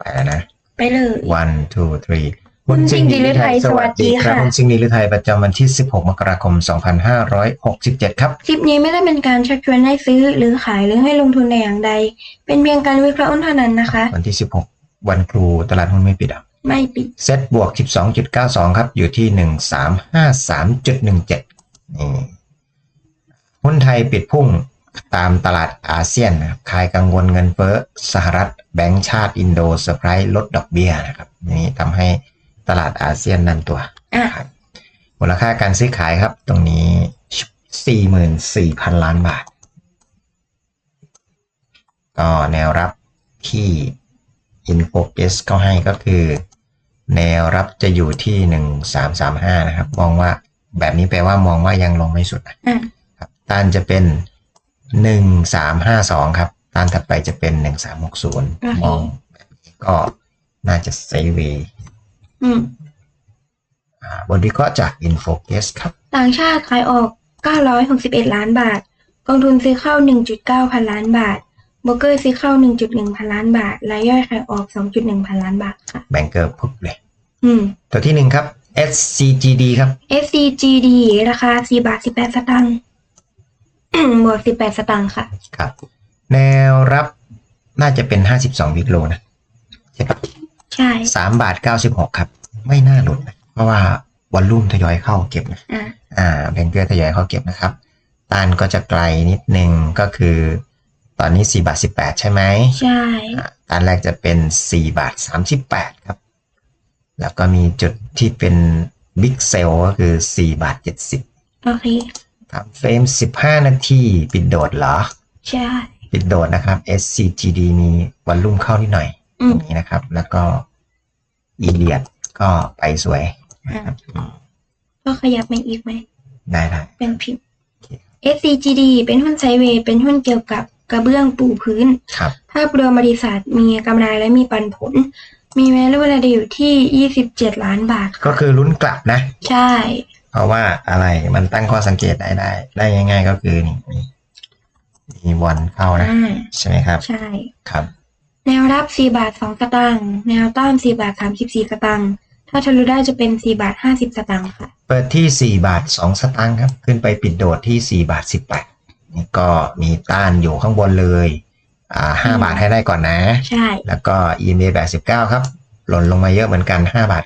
ไปแล้วนะ ไปเลย one two three คุณซิงดีฤทัยสวัสดีครับค่ะคุณซิงดีฤทัยประจำวันที่ 16 มกราคม 2567 ครับ คลิปนี้ไม่ได้เป็นการชักชวนให้ซื้อหรือขายหรือให้ลงทุนในอย่างใด เป็นเพียงการวิเคราะห์เท่านั้นนะคะ วันที่ 16 วันครูตลาดหุ้นไม่ปิดอะไม่ปิด เซ็ตบวก 12.92 ครับ อยู่ที่ 1353.17นี่หุ้นไทยปิดพุ่ง ตามตลาดอาเซียนนะครับคลายกังวลเงินเฟ้อสหรัฐแบงก์ชาติอินโดเซอร์ไพรส์ลดดอกเบี้ยนะครับนี่ทำให้ตลาดอาเซียนนั่นตัวอะครับมูลค่าการซื้อขายครับ ตรงนี้ 44,000 ล้านบาท ก็แนวรับที่ InFocus เขาให้ก็คือ แนวรับจะอยู่ที่ 1335 นะครับ มองว่าแบบนี้แปลว่ามองว่ายังลงไม่สุดนะอะครับต้านจะเป็น 1352ครับต้านถัดไปจะเป็น1360มองแบบนี้ก็น่าจะไซด์เวย์อืมอ่าบทวิเคราะห์จาก InFocus ครับ ต่างชาติขายออก 961 ล้านบาท กองทุนซื้อเข้า 1.9 พันล้านบาทโบรกเกอร์ซื้อเข้า 1.1 พันล้านบาท รายย่อยขายออก 2.1 พันล้านบาทค่ะแบงเกอร์พุบเลย อืม ตัวที่หนึ่งครับ SCGD ครับ FCGD ราคา 4 บาท 18 สตางค์ บวก18สตางค์ค่ะ ครับ แนวรับน่าจะเป็น52วิกโลนะใช่ปะใช่สามบาท96ครับ ไม่น่าหลุดนะเพราะว่าวอลลุ่มทยอยเข้าเก็บนะอะอ่าแบงเกอร์ทยอยเข้าเก็บนะครับต้านก็จะไกลนิดนึงก็คือ ตอนนี้4บาท18ใช่ไหมใช่อ่าต้านแรกจะเป็น4บาท38ครับ แล้วก็มีจุดที่เป็นบิ๊กเซลก็คือ4บาท70โอเค ทำเฟรม15นาทีปิดโดดเหรอ ใช่ ปิดโดดนะครับ SCGD มีวอลลุ่มเข้านิดหน่อยอืตมรงนี้นะครับ แล้วก็อีเลียดก็ไปสวยนะครับอืมก็ขยับมาอีกไหม ได้ได้เป็นพิมพ์ SCGD เป็นหุ้นไซด์เวย์เป็นหุ้นเกี่ยวกับกระเบื้องปูพื้น ครับ ภาพรวมบริษัทมีกำไรและมีปันผล มีแวลูเวลาอยู่ที่ 27 ล้านบาท ก็คือลุ้นกลับนะ ใช่ เพราะว่าอะไรมันตั้งข้อสังเกตได้ได้ ได้ง่าย ๆ ก็คือนี่มีมีวอลเข้านะอ่าใช่ไหมครับ ใช่ครับ แนวรับ4บาท2สตางค์แนวต้าน4บาท34สตางค์ถ้าทะลุได้จะเป็น4บาท50สตางค์ค่ะ เปิดที่4บาท2สตางค์ครับ ขึ้นไปปิดโดดที่4บาท18นี่ก็มีต้านอยู่ข้างบนเลยอ่า5บาทให้ได้ก่อนนะ ใช่ แล้วก็ EMA 89ครับ หล่นลงมาเยอะเหมือนกัน5บาท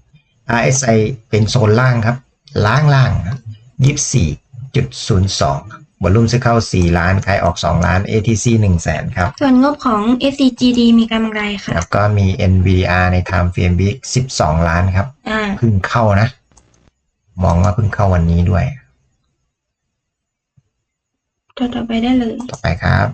90 RSI เป็นโซนล่างครับ ล่างล่างครับ24.02วอลลุ่มซื้อเข้า 4 ล้าน ขายออก 2 ล้าน ATC 1แสนครับ ส่วนงบของ SCGD มีกำไรค่ะแล้วก็มี NVR ใน Time Frame Week 12 ล้านครับอ่าเพิ่งเข้านะ มองว่าเพิ่งเข้าวันนี้ด้วย ต่อต่อไปได้เลย ต่อไปครับ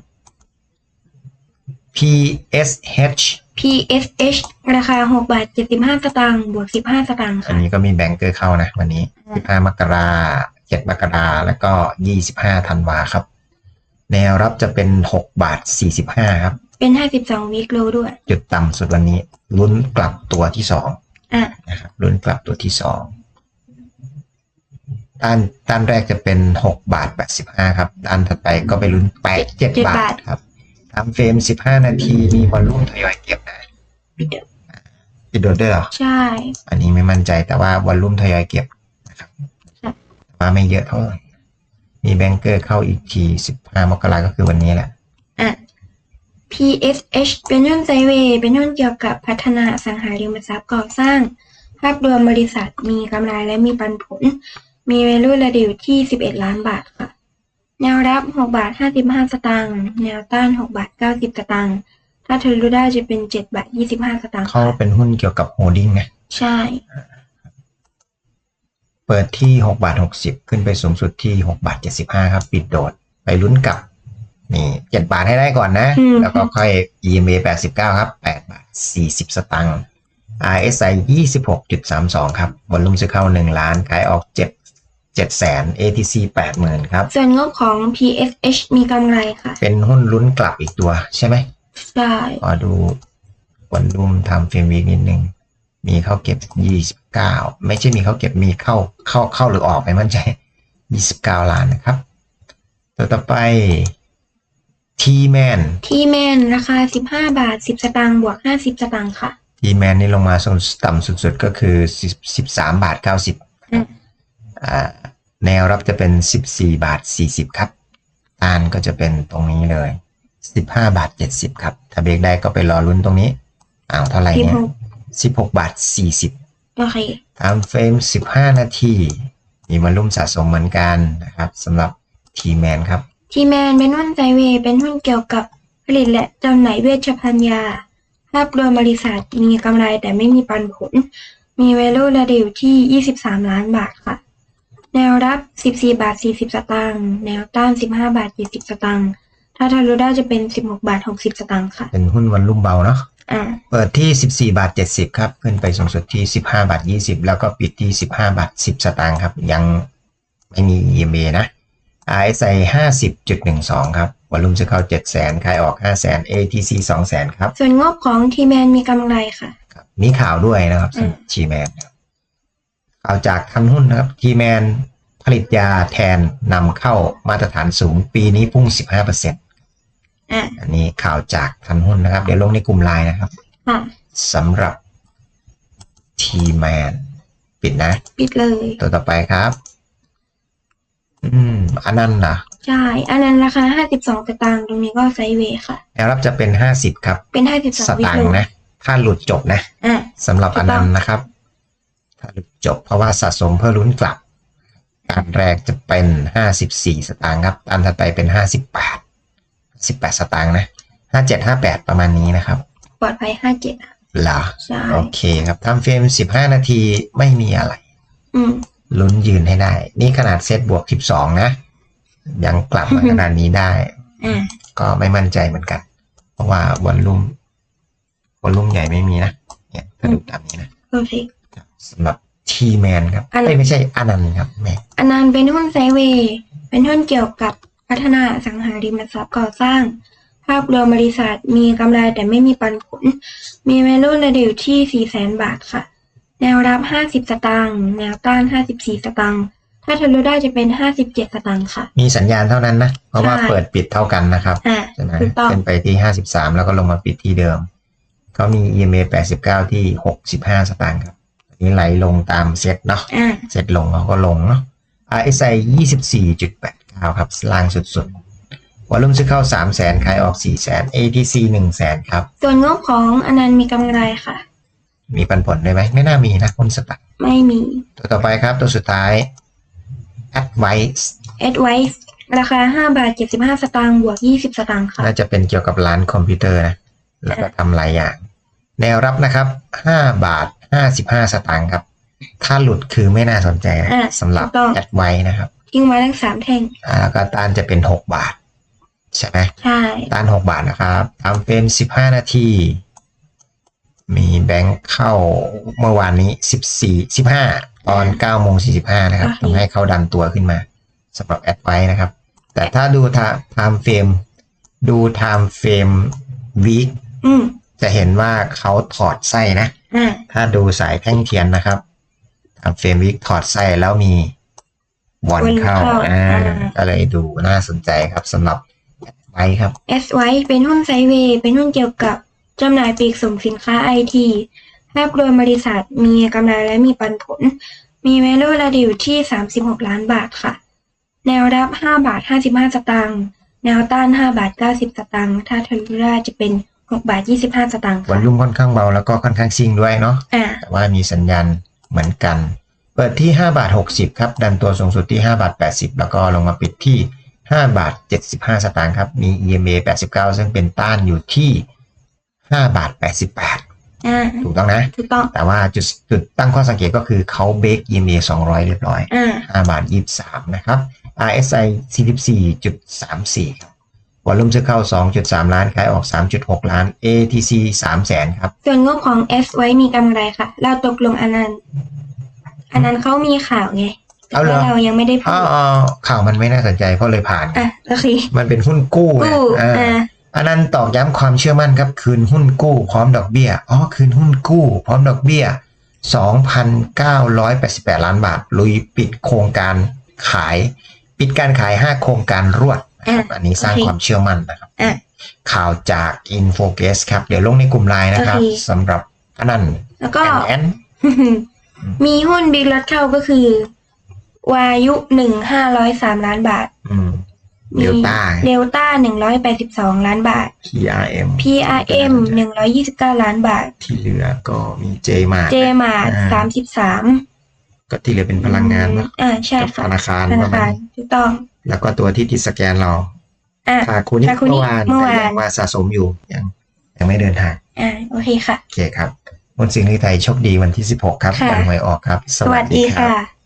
PSH PSH ราคา6บาท75สตางค์บวก15สตางค์อันค่ะ นี้ก็มีแบงเกอร์เข้านะวันนี้15 มกรา7มกราแล้วก็ 25 ธันวาครับ แนวรับจะเป็น 6 บาท 45 ครับ เป็น52วิกโลด้วย จุดต่ำสุดวันนี้ลุ้นกลับตัวที่2อะนะครับลุ้นกลับตัวที่ 2 ด้านด้านแรกจะเป็น 6 บาท 85 ครับ ด้านถัดไปก็ไปลุ้น8 7บาทครับ ทำเฟรม15นาทีมีวอลลุ่มทยอยเก็บนะปิดเดี๋ยวปิดโดดด้วยเหรอ ใช่ อันนี้ไม่มั่นใจแต่ว่าวอลลุ่มทยอยเก็บนะครับครับมาไม่เยอะเท่าไหร่มีแบงเกอร์เข้าอีกที15มกราก็คือวันนี้แหละอะ PSH เป็นหุ้นไซด์เวย์เป็นหุ้นเกี่ยวกับพัฒนาอสังหาริมทรัพย์ก่อสร้าง ภาพรวมบริษัทมีกำไรและมีปันผล มี value ระดิวที่ 11 ล้านบาทค่ะ แนวรับ 6 บาท 55 สตางค์ แนวต้าน 6 บาท 90 สตางค์ ถ้าทะลุได้จะเป็น 7 บาท 25 สตางค์เขาค่ะเป็นหุ้นเกี่ยวกับโฮลดิ้งนะใช่ เปิดที่ 6 บาท 60 ขึ้นไปสูงสุดที่ 6 บาท 75 ครับ ปิดโดด ไปลุ้นกลับ นี่ 7 บาทให้ได้ก่อนนะอืมแล้วก็ค่อย EMA 89 ครับ 8 บาท 40 สตางค์ RSI 26.32 ครับ วอลลุ่มซื้อเข้า 1 ล้าน ขายออก 7 7แสน ATC 80,000ครับ ส่วนงบของ PSH มีกำไรค่ะ เป็นหุ้นลุ้นกลับอีกตัวใช่ไหมใช่ขอดูวันรุ่มทำเฟรมวีคนิดนึง มีเข้าเก็บยี่สิบเก้าไม่ใช่มีเข้าเก็บมีเข้าเข้าเข้าหรือออกไม่มั่นใจยี่สิบเก้าล้านนะครับ ตัวต่อไปทีแมนทีแมนราคา 15 บาท 10 สตางค์บวก 50 สตางค์ค่ะทีแมนนี่ลงมาส่วนต่ำสุดๆก็คือ10 13บาท 90อืมอ่า แนวรับจะเป็น 14 บาท 40 ครับต้านก็จะเป็นตรงนี้เลย 15 บาท 70 ครับ ถ้าเบรกได้ก็ไปรอลุ้นตรงนี้อ้าวเท่าไหร่เนี่ย16 16บาท 40 โอเคตามเฟรม 15 นาที มีวอลลุ่มสะสมเหมือนกันนะครับสำหรับทีแมนครับทีแมนเป็นหุ้นไซเวย์เป็นหุ้นเกี่ยวกับผลิตและจำหน่ายเวชภัณฑ์ยา ภาพรวมบริษัทมีกำไรแต่ไม่มีปันผล มี value ระดิวที่ 23 ล้านบาทค่ะ แนวรับ 14 บาท 40 สตางค์ แนวต้าน 15 บาท 70 สตางค์ ถ้าทะลุได้จะเป็น 16 บาท 60 สตางค์ค่ะ เป็นหุ้นวอลลุ่มเบาเนาะอ่าเปิดที่ 14 บาท 70 ครับ ขึ้นไปสูงสุดที่ 15 บาท 20 แล้วก็ปิดที่ 15 บาท 10 สตางค์ครับ ยังไม่มี EMA นะ RSI 50.12 ครับวอลลุ่มจะเข้า700,000ขายออก 500,000 ATC 200,000 ครับ ส่วนงบของทีแมนมีกำไรค่ะครับ มีข่าวด้วยนะครับอืมทีแมน ข่าวจากทันหุ้นนะครับทีแมนผลิตยาแทนนำเข้ามาตรฐานสูงปีนี้พุ่ง 15%อ่าอันนี้ข่าวจากทันหุ้นนะครับ เดี๋ยวลงในกลุ่มไลน์นะครับค่ะสำหรับทีแมนปิดนะ ปิดเลย ตัวต่อไปครับ อืม อันนั้นนะใช่ อันนั้นราคา52สตางค์ตรงนี้ก็ไซด์เวย์ค่ะแนวรับจะเป็น50ครับ เป็นส52วิตางโลค์นะ ถ้าหลุดจบนะอ่าสำหรับถูอักนต้นั้องนนะครับ ถ้าหลุดจบเพราะว่าสะสมเพื่อลุ้นกลับการแรกจะเป็น 54 สตางค์ครับอันถัดไปเป็น 58 18 สตางค์นะ 57 58 ประมาณนี้นะครับ ปลอดภัย 57อะ เหรอ ใช่ โอเคครับทำเฟรม 15 นาทีไม่มีอะไร อืม ลุ้นยืนให้ได้ นี่ขนาดเซตบวก 12 นะ ยังกลับมาขนาดนี้ได้ อ่า ก็ไม่มั่นใจเหมือนกัน เพราะว่าวอลลุ่มวอลลุ่มใหญ่ไม่มีนะ เนี่ยกระดูกตามนี้นะโอเค สำหรับทีแมนครับอัน เอ้ยไม่ใช่อานันต์ครับแม่อันนั้นเป็นหุ้นไซด์เวย์เป็นหุ้นเกี่ยวกับพัฒนาอสังหาริมทรัพย์ก่อสร้าง ภาพรวมบริษัทมีกำไรแต่ไม่มีปันผล มี value ระดิวที่ 400,000 บาทค่ะ แนวรับ 50 สตางค์ แนวต้าน 54 สตางค์ ถ้าทะลุได้จะเป็น 57 สตางค์ค่ะ มีสัญญาณเท่านั้นนะ เพราะว่าใช่ เปิดปิดเท่ากันนะครับอ่า ใช่ไหมถูกต้อง ขึ้นไปที่ 53 แล้วก็ลงมาปิดที่เดิมเขามี EMA 89 ที่ 65 สตางค์ครับอั นนี้ไหลลงตามเซตเนาะอ่าเสร็จลงเขาก็ลงเนาะ RSI 24.89 ครับล่างสุดๆวอลลุ่มซื้อเข้า 3 0 0แสนขายออก 4 0 0แสน ATC 1 0 0แสนครับ ส่วนงบของอนันต์มีกำไรค่ะ มีปันผลได้ไหมไม่น่ามีนะหุ้นสตักไม่มี ตัวต่อไปครับตัวสุดท้าย Advice Advice ราคา 5 บาท 75 สตางค์บวก 20 สตางค์ค่ะ น่าจะเป็นเกี่ยวกับร้านคอมพิวเตอร์นะ แล้วก็ทำหลายอย่าง แนวรับนะครับ 5 บาท 55สตางค์ครับ ถ้าหลุดคือไม่น่าสนใจนะอะสำหรับถูกต้อง Advice นะครับทิ้งไว้ทั้งสามแท่ง อ่าแล้วก็ต้านจะเป็น6บาท ใช่ไหม ใช่ ต้าน6บาทนะครับทำเป็น15นาที มีแบงค์เข้าเมื่อวานนี้14 15ตอน9โมง45นะครับทำให้เขาดันตัวขึ้นมาสำหรับแอดไว้นะครับ แต่ถ้าดูไทม์เฟรมดูไทม์เฟรมวีคอืม จะเห็นว่าเขาถอดไส้นะอ่าถ้าถ้าดูสายแท่งเทียนนะครับไทม์เฟรมวีคถอดไส้แล้วมีบอลเข้าบอลเข้าอ่าอ่าก็เลยดูน่าสนใจครับสำหรับแอดไว้ครับ S ไว้เป็นหุ้นไซด์เวย์เป็นหุ้นเกี่ยวกับจำหน่ายปลีกส่งสินค้าไอทีภาพรวมบริษัทมีกำไรและมีปันผล มี value ระดิวที่ 36 ล้านบาทค่ะ แนวรับ 5 บาท 55สตางค์แนวต้าน 5 บาท 90สตางค์ถ้าทะลุได้จะเป็น 6บาท25สตางค์วอค่ะลลุ่มค่อนข้างเบาแล้วก็ค่อนข้างซิ่งด้วยเนาะ อ่า แต่ว่ามีสัญญาณเหมือนกัน เปิดที่ 5 บาท 60 ครับ ดันตัวสูงสุดที่ 5 บาท 80 แล้วก็ลงมาปิดที่ 5 บาท 75 สตางค์ครับ มี EMA 89 ซึ่งเป็นต้านอยู่ที่ 5 บาท 88 อ่า ถูกต้องนะ ถูกต้อง แต่ว่าจุดจุดตั้งข้อสังเกตก็คือเขาเบรก EMA 200 เรียบร้อย อ่า 5 บาท 23 นะครับ RSI 44.34ครับ วอลุ่มซื้อเข้า 2.3 ล้าน ขายออก 3.6 ล้าน ATC 3แสนครับ ส่วนงบของ S ไว้มีกำไรค่ะ เราตกลงอันนั้น อันนั้นเขามีข่าวไงแต่เอาเหรอ ว่าเรายังไม่ได้พูอ๋อดอ๋อข่าวมันไม่น่าสนใจเพราะเลยผ่าน อะโอเคมันเป็นหุ้นกู้ไงกู้อ่าอ่าอันนั้นตอกย้ำความเชื่อมั่นครับคืนหุ้นกู้พร้อมดอกเบี้ย อ๋อ คืนหุ้นกู้ พร้อมดอกเบี้ย 2,988 ล้านบาท ลุยปิดโครงการขาย ปิดการขาย 5 โครงการรวด ครับอะอันนี้สร้างโอเคความเชื่อมั่นนะครับอะ ข่าวจาก Infocus ครับ เดี๋ยวลงในกลุ่มไลน์นะครับโอเค สำหรับพนันแล้วก็แอน มีหุ้นบิ๊กลอตเข้าก็คือ วายุหนึ่งห้าร้อยสามล้านบาท อืมเดลต้าเดลต้าหนึ่งร้อยแปดสิบสองล้านบาท PRM PRM หนึ่งร้อยยี่สิบเก้าล้านบาท ที่เหลือก็มี J มา เจมาร์อ่าสามสิบสามก็ที่เหลือเป็นพลังงานเนอะอ่าใช่กับค่ะธนาคารธปนาระมาคาณรนี้ถูกต้อง แล้วก็ตัวที่ติดสแกนเราอ่าคาคูนิคาคุนิเมื่อวานเมื่อวาน แต่ยังมาสะสมอยู่ยังยังไม่เดินทางอ่าโอเคค่ะ โอเคครับมนต์สิงห์ลีไทยโชคดีวันที่ 16 ครับค่ะ วันหวยออกครับ สวัสดีค่ะ